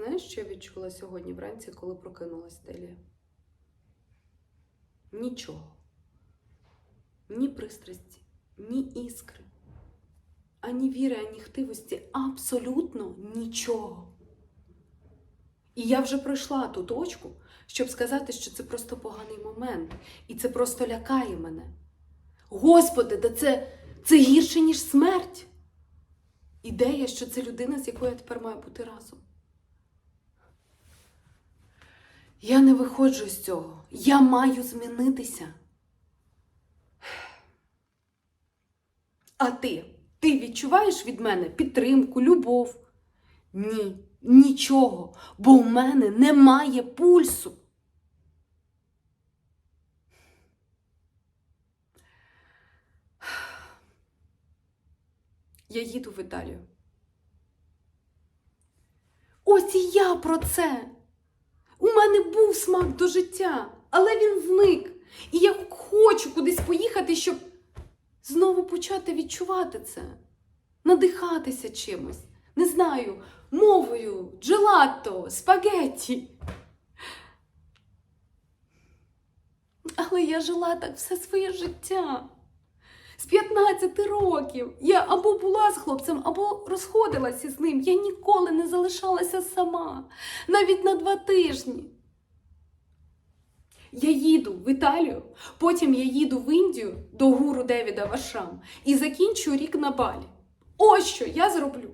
Знаєш, що я відчула сьогодні вранці, коли прокинулась Делія? Нічого. Ні пристрасті, ні іскри, ані віри, ані хтивості. Абсолютно нічого. І я вже пройшла ту точку, щоб сказати, що це просто поганий момент, і це просто лякає мене. Господи, да це, це гірше, ніж смерть. Ідея, що це людина, з якою я тепер маю бути разом. Я не виходжу з цього. Я маю змінитися. А ти? Ти відчуваєш від мене підтримку, любов? Ні, нічого, бо у мене немає пульсу. Я їду в Італію. Ось і я про це. У мене був смак до життя, але він зник. І я хочу кудись поїхати, щоб знову почати відчувати це, надихатися чимось. Не знаю, мовою, джелато, спагетті. Але я жила так все своє життя. З 15 років я або була з хлопцем, або розходилася з ним. Я ніколи не залишалася сама, навіть на два тижні. Я їду в Італію, потім я їду в Індію до гуру Девіда Вашам і закінчу рік на балі. Ось що я зроблю.